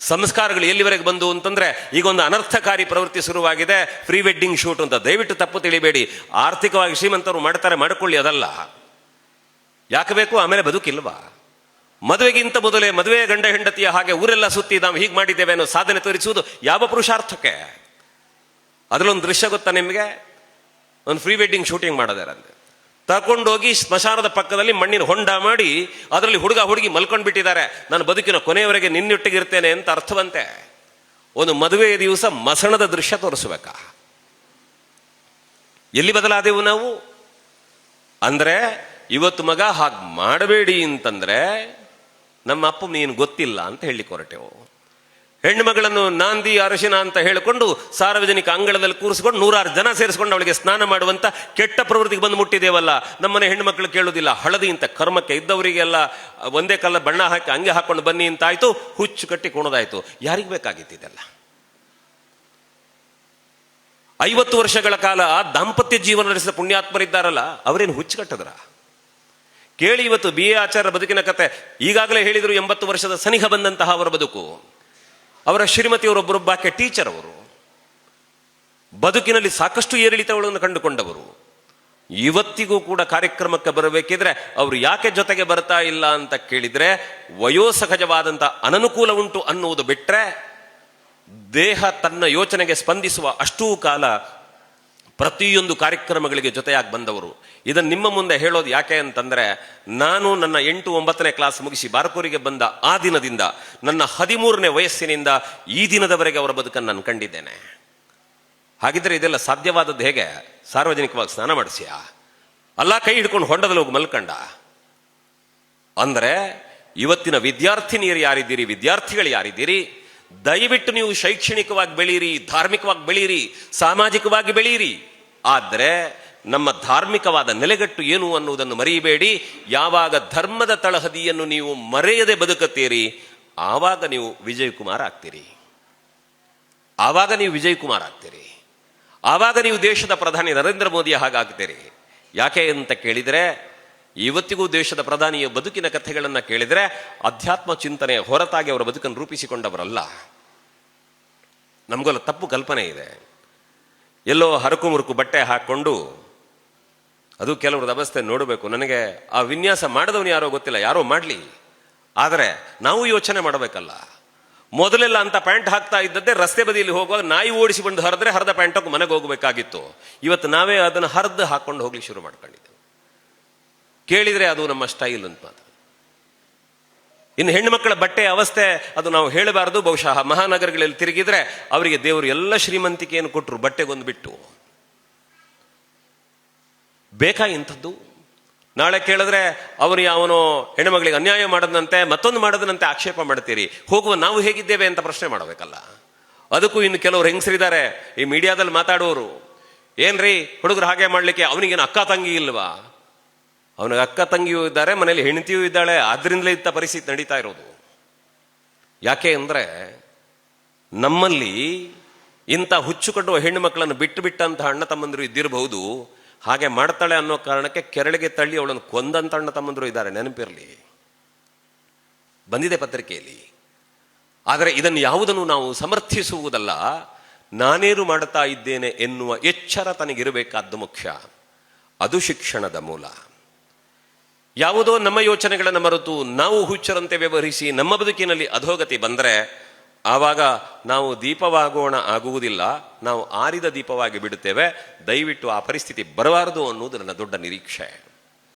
ಸಂಸ್ಕಾರಗಳು ಎಲ್ಲಿವರೆಗೆ ಬಂದು ಅಂತಂದ್ರೆ ಈಗ ಒಂದು ಅನರ್ಥಕಾರಿ ಪ್ರವೃತ್ತಿ ಶುರುವಾಗಿದೆ. ಪ್ರೀ ವೆಡ್ಡಿಂಗ್ ಶೂಟ್ ಅಂತ. ದಯವಿಟ್ಟು ತಪ್ಪು ತಿಳಿಬೇಡಿ. ಆರ್ಥಿಕವಾಗಿ ಶ್ರೀಮಂತರು ಮಾಡ್ತಾರೆ, ಮಾಡಿಕೊಳ್ಳಿ ಅದಲ್ಲ. ಯಾಕೆ ಬೇಕು? ಆಮೇಲೆ ಬದುಕಿಲ್ವಾ? ಮದುವೆಗಿಂತ ಮೊದಲೇ, ಮದುವೆ ಗಂಡ ಹೆಂಡತಿಯ ಹಾಗೆ ಊರೆಲ್ಲ ಸುತ್ತಿ ನಾವು ಹೀಗೆ ಮಾಡಿದ್ದೇವೆ ಅನ್ನೋ ಸಾಧನೆ ತೋರಿಸುವುದು ಯಾವ ಪುರುಷಾರ್ಥಕ್ಕೆ? ಅದರಲ್ಲೊಂದು ದೃಶ್ಯ ಗೊತ್ತಾ ನಿಮಗೆ? ಒಂದು ಫ್ರೀ ವೆಡ್ಡಿಂಗ್ ಶೂಟಿಂಗ್ ಮಾಡೋದಾರಂತೆ ತಗೊಂಡೋಗಿ ಸ್ಮಶಾನದ ಪಕ್ಕದಲ್ಲಿ ಮಣ್ಣಿನ ಹೊಂಡ ಮಾಡಿ ಅದರಲ್ಲಿ ಹುಡುಗ ಹುಡುಗಿ ಮಲ್ಕೊಂಡು ಬಿಟ್ಟಿದ್ದಾರೆ ನಾನು ಬದುಕಿನ ಕೊನೆಯವರೆಗೆ ನಿನ್ನೊಟ್ಟಿಗಿರ್ತೇನೆ ಅಂತ ಅರ್ಥವಂತೆ. ಒಂದು ಮದುವೆಯ ದಿವಸ ಮಸಣದ ದೃಶ್ಯ ತೋರಿಸ್ಬೇಕಾ. ಎಲ್ಲಿ ಬದಲಾದೆವು ನಾವು? ಅಂದ್ರೆ ಇವತ್ತು ಮಗ ಹಾಗೆ ಮಾಡಬೇಡಿ ಅಂತಂದ್ರೆ ನಮ್ಮ ಅಪ್ಪ ನೀನು ಗೊತ್ತಿಲ್ಲ ಅಂತ ಹೇಳಿ ಹೊರಟೆವು ಹೆಣ್ಣು ಮಗಳನ್ನು ನಾಂದಿ, ಅರಶಿನ ಅಂತ ಹೇಳಿಕೊಂಡು ಸಾರ್ವಜನಿಕ ಅಂಗಳದಲ್ಲಿ ಕೂರಿಸಿಕೊಂಡು ನೂರಾರು ಜನ ಸೇರಿಸ್ಕೊಂಡು ಅವಳಿಗೆ ಸ್ನಾನ ಮಾಡುವಂಥ ಕೆಟ್ಟ ಪ್ರವೃತ್ತಿಗೆ ಬಂದು ಮುಟ್ಟಿದ್ದೇವಲ್ಲ. ನಮ್ಮನೆ ಹೆಣ್ಣು ಮಕ್ಕಳು ಕೇಳುವುದಿಲ್ಲ. ಹಳದಿ ಇಂಥ ಕರ್ಮಕ್ಕೆ ಇದ್ದವರಿಗೆಲ್ಲ ಒಂದೇ ಕಾಲ ಬಣ್ಣ ಹಾಕಿ ಹಂಗೆ ಹಾಕೊಂಡು ಬನ್ನಿ ಅಂತಾಯ್ತು. ಹುಚ್ಚು ಕಟ್ಟಿ ಕುಣದಾಯಿತು. ಯಾರಿಗೆ ಬೇಕಾಗಿತ್ತು ಇದೆಲ್ಲ? ಐವತ್ತು ವರ್ಷಗಳ ಕಾಲ ದಾಂಪತ್ಯ ಜೀವನ ನಡೆಸಿದ ಪುಣ್ಯಾತ್ಮರಿದ್ದಾರಲ್ಲ ಅವರೇನು ಹುಚ್ಚು ಕಟ್ಟದ್ರ? ಕೇಳಿ ಇವತ್ತು ಬಿ ಎ ಆಚಾರ ಬದುಕಿನ ಕತೆ. ಈಗಾಗಲೇ ಹೇಳಿದರು ಎಂಬತ್ತು ವರ್ಷದ ಸನಿಹ ಬಂದಂತಹ ಅವರ ಬದುಕು. ಅವರ ಶ್ರೀಮತಿಯವರೊಬ್ಬರೊಬ್ಬಾಕೆ ಟೀಚರ್ ಅವರು. ಬದುಕಿನಲ್ಲಿ ಸಾಕಷ್ಟು ಏರಿಳಿತಗಳನ್ನು ಕಂಡುಕೊಂಡವರು. ಇವತ್ತಿಗೂ ಕೂಡ ಕಾರ್ಯಕ್ರಮಕ್ಕೆ ಬರಬೇಕಿದ್ರೆ ಅವರು ಯಾಕೆ ಜೊತೆಗೆ ಬರ್ತಾ ಇಲ್ಲ ಅಂತ ಕೇಳಿದರೆ ವಯೋಸಹಜವಾದಂಥ ಅನನುಕೂಲ ಉಂಟು ಅನ್ನುವುದು ಬಿಟ್ಟರೆ ದೇಹ ತನ್ನ ಯೋಚನೆಗೆ ಸ್ಪಂದಿಸುವ ಅಷ್ಟೂ ಕಾಲ ಪ್ರತಿಯೊಂದು ಕಾರ್ಯಕ್ರಮಗಳಿಗೆ ಜೊತೆಯಾಗಿ ಬಂದವರು. ಇದನ್ನು ನಿಮ್ಮ ಮುಂದೆ ಹೇಳೋದು ಯಾಕೆ ಅಂತಂದರೆ, ನಾನು ನನ್ನ ಎಂಟು ಒಂಬತ್ತನೇ ಕ್ಲಾಸ್ ಮುಗಿಸಿ ಬಾರಕೂರಿಗೆ ಬಂದ ಆ ದಿನದಿಂದ, ನನ್ನ ಹದಿಮೂರನೇ ವಯಸ್ಸಿನಿಂದ ಈ ದಿನದವರೆಗೆ ಅವರ ಬದುಕನ್ನು ನಾನು ಕಂಡಿದ್ದೇನೆ. ಹಾಗಿದ್ರೆ ಇದೆಲ್ಲ ಸಾಧ್ಯವಾದದ್ದು ಹೇಗೆ? ಸಾರ್ವಜನಿಕವಾಗಿ ಸ್ನಾನ ಮಾಡಿಸಿಯಾ? ಅಲ್ಲ ಕೈ ಹಿಡ್ಕೊಂಡು ಹೊಂಡದಲ್ಲಿ ಹೋಗಿ ಮಲ್ಕಂಡ? ಅಂದರೆ, ಇವತ್ತಿನ ವಿದ್ಯಾರ್ಥಿನಿಯರು ಯಾರಿದ್ದೀರಿ? ವಿದ್ಯಾರ್ಥಿಗಳು ಯಾರಿದ್ದೀರಿ? ದಯವಿಟ್ಟು ನೀವು ಶೈಕ್ಷಣಿಕವಾಗಿ ಬೆಳೀರಿ, ಧಾರ್ಮಿಕವಾಗಿ ಬೆಳೀರಿ, ಸಾಮಾಜಿಕವಾಗಿ ಬೆಳೀರಿ. ಆದರೆ ನಮ್ಮ ಧಾರ್ಮಿಕವಾದ ನೆಲೆಗಟ್ಟು ಏನು ಅನ್ನುವುದನ್ನು ಮರೆಯಬೇಡಿ. ಯಾವಾಗ ಧರ್ಮದ ತಳಹದಿಯನ್ನು ನೀವು ಮರೆಯದೆ ಬದುಕುತ್ತೀರಿ, ಆವಾಗ ನೀವು ವಿಜಯಕುಮಾರ್ ಆಗ್ತೀರಿ. ಆವಾಗ ನೀವು ವಿಜಯಕುಮಾರ್ ಆಗ್ತೀರಿ. ಆವಾಗ ನೀವು ದೇಶದ ಪ್ರಧಾನಿ ನರೇಂದ್ರ ಮೋದಿಯ ಹಾಗಾಗ್ತೀರಿ ಯಾಕೆ ಅಂತ ಕೇಳಿದರೆ, ಇವತ್ತಿಗೂ ದೇಶದ ಪ್ರಧಾನಿಯ ಬದುಕಿನ ಕಥೆಗಳನ್ನು ಕೇಳಿದರೆ ಅಧ್ಯಾತ್ಮ ಚಿಂತನೆ ಹೊರತಾಗಿ ಅವರ ಬದುಕನ್ನು ರೂಪಿಸಿಕೊಂಡವರಲ್ಲ. ನಮಗೆಲ್ಲ ತಪ್ಪು ಕಲ್ಪನೆ ಇದೆ. ಎಲ್ಲೋ ಹರಕು ಮುರುಕು ಬಟ್ಟೆ ಹಾಕ್ಕೊಂಡು ಅದು ಕೆಲವ್ರದ್ದು ಅವಸ್ಥೆ ನೋಡಬೇಕು. ನನಗೆ ಆ ವಿನ್ಯಾಸ ಮಾಡಿದವನು ಯಾರೋ ಗೊತ್ತಿಲ್ಲ, ಯಾರೋ ಮಾಡಲಿ. ಆದರೆ ನಾವು ಯೋಚನೆ ಮಾಡಬೇಕಲ್ಲ. ಮೊದಲೆಲ್ಲ ಅಂತ ಪ್ಯಾಂಟ್ ಹಾಕ್ತಾ ಇದ್ದದ್ದೇ ರಸ್ತೆ ಬದಿಯಲ್ಲಿ ಹೋಗುವಾಗ ನಾಯಿ ಓಡಿಸಿ ಬಂದು ಹರಿದ್ರೆ ಹರಿದ ಪ್ಯಾಂಟ್ ಹಾಕಿ ಮನೆಗೆ ಹೋಗಬೇಕಾಗಿತ್ತು. ಇವತ್ತು ನಾವೇ ಅದನ್ನು ಹರಿದು ಹಾಕ್ಕೊಂಡು ಹೋಗ್ಲಿಕ್ಕೆ ಶುರು ಮಾಡ್ಕೊಂಡಿದ್ದೆವು. ಕೇಳಿದರೆ ಅದು ನಮ್ಮ ಸ್ಟೈಲ್ ಅಂತ ಮಾತ್ರ. ಇನ್ನು ಹೆಣ್ಣುಮಕ್ಕಳ ಬಟ್ಟೆ ಅವಸ್ಥೆ, ಅದು ನಾವು ಹೇಳಬಾರದು. ಬಹುಶಃ ಮಹಾನಗರಗಳಲ್ಲಿ ತಿರುಗಿದ್ರೆ ಅವರಿಗೆ ದೇವರು ಎಲ್ಲ ಶ್ರೀಮಂತಿಕೆಯನ್ನು ಕೊಟ್ಟರು ಬಟ್ಟೆಗೊಂದು ಬಿಟ್ಟು. ಬೇಕಾ ಇಂಥದ್ದು? ನಾಳೆ ಕೇಳಿದ್ರೆ ಅವರು ಅವನು ಹೆಣ್ಣುಮಗಳಿಗೆ ಅನ್ಯಾಯ ಮಾಡದಂತೆ ಮತ್ತೊಂದು ಮಾಡದನಂತೆ ಆಕ್ಷೇಪ ಮಾಡ್ತೀರಿ. ಹೋಗುವ ನಾವು ಹೇಗಿದ್ದೇವೆ ಅಂತ ಪ್ರಶ್ನೆ ಮಾಡಬೇಕಲ್ಲ. ಅದಕ್ಕೂ ಇನ್ನು ಕೆಲವರು ಹೆಂಗಸರಿದ್ದಾರೆ, ಈ ಮೀಡಿಯಾದಲ್ಲಿ ಮಾತಾಡೋರು ಏನ್ರಿ, ಹುಡುಗರು ಹಾಗೆ ಮಾಡ್ಲಿಕ್ಕೆ ಅವನಿಗೇನು ಅಕ್ಕ ತಂಗಿ ಇಲ್ವಾ? ಅವನಿಗೆ ಅಕ್ಕ ತಂಗಿಯೂ ಇದ್ದಾರೆ ಮನೇಲಿ ಹೆಂಡತಿಯೂ ಇದ್ದಾಳೆ. ಆದ್ರಿಂದಲೇ ಇಂಥ ಪರಿಸ್ಥಿತಿ ನಡೀತಾ ಇರೋದು. ಯಾಕೆ ಅಂದರೆ ನಮ್ಮಲ್ಲಿ ಇಂಥ ಹುಚ್ಚು ಕಟ್ಟುವ ಹೆಣ್ಣು ಮಕ್ಕಳನ್ನು ಬಿಟ್ಟು ಬಿಟ್ಟಂತಹ ಅಣ್ಣ ತಮ್ಮಂದಿರು ಇದ್ದಿರಬಹುದು. ಹಾಗೆ ಮಾಡ್ತಾಳೆ ಅನ್ನೋ ಕಾರಣಕ್ಕೆ ಕೆರಳಿಗೆ ತಳ್ಳಿ ಅವಳನ್ನು ಕೊಂದಂತ ಅಣ್ಣ ತಮ್ಮಂದಿರು ಇದ್ದಾರೆ. ನೆನಪಿರಲಿ. ಬಂದಿದೆ ಪತ್ರಿಕೆಯಲ್ಲಿ. ಆದರೆ ಇದನ್ನು ಯಾವುದನ್ನು ನಾವು ಸಮರ್ಥಿಸುವುದಲ್ಲ, ನಾನೇನು ಮಾಡುತ್ತಾ ಇದ್ದೇನೆ ಎನ್ನುವ ಎಚ್ಚರ ತನಗಿರಬೇಕಾದ್ದು ಮುಖ್ಯ. ಅದು ಶಿಕ್ಷಣದ ಮೂಲ. ಯಾವುದೋ ನಮ್ಮ ಯೋಚನೆಗಳನ್ನು ಮರೆತು ನಾವು ಹುಚ್ಚರಂತೆ ವ್ಯವಹರಿಸಿ ನಮ್ಮ ಬದುಕಿನಲ್ಲಿ ಅಧೋಗತಿ ಬಂದರೆ ಆವಾಗ ನಾವು ದೀಪವಾಗೋಣ ಆಗುವುದಿಲ್ಲ, ನಾವು ಆರಿದ ದೀಪವಾಗಿ ಬಿಡುತ್ತೇವೆ. ದಯವಿಟ್ಟು ಆ ಪರಿಸ್ಥಿತಿ ಬರಬಾರದು ಅನ್ನುವುದು ನನ್ನ ದೊಡ್ಡ ನಿರೀಕ್ಷೆ.